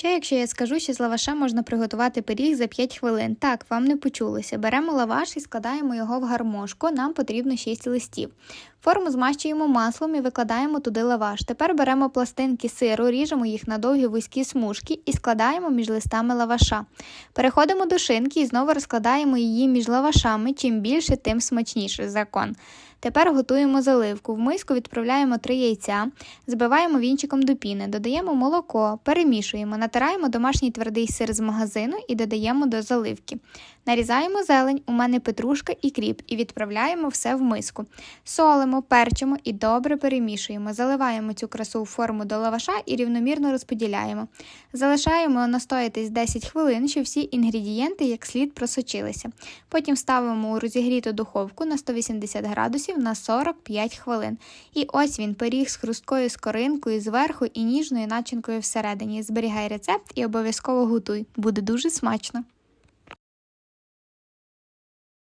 Що якщо я скажу, що з лаваша можна приготувати пиріг за 5 хвилин? Так, вам не почулося. Беремо лаваш і складаємо його в гармошку. Нам потрібно 6 листів. Форму змащуємо маслом і викладаємо туди лаваш. Тепер беремо пластинки сиру, ріжемо їх на довгі вузькі смужки і складаємо між листами лаваша. Переходимо до шинки і знову розкладаємо її між лавашами. Чим більше, тим смачніше закон. Тепер готуємо заливку. В миску відправляємо 3 яйця, збиваємо вінчиком до піни, додаємо молоко, перемішуємо, натираємо домашній твердий сир з магазину і додаємо до заливки. Нарізаємо зелень, у мене петрушка і кріп, і відправляємо все в миску. Солимо, перчимо і добре перемішуємо. Заливаємо цю красу в форму до лаваша і рівномірно розподіляємо. Залишаємо настоятись 10 хвилин, щоб всі інгредієнти як слід просочилися. Потім ставимо у розігріту духовку на 180 градусів на 45 хвилин. І ось він пиріг з хрусткою скоринкою зверху і ніжною начинкою всередині. Зберігай рецепт і обов'язково готуй. Буде дуже смачно.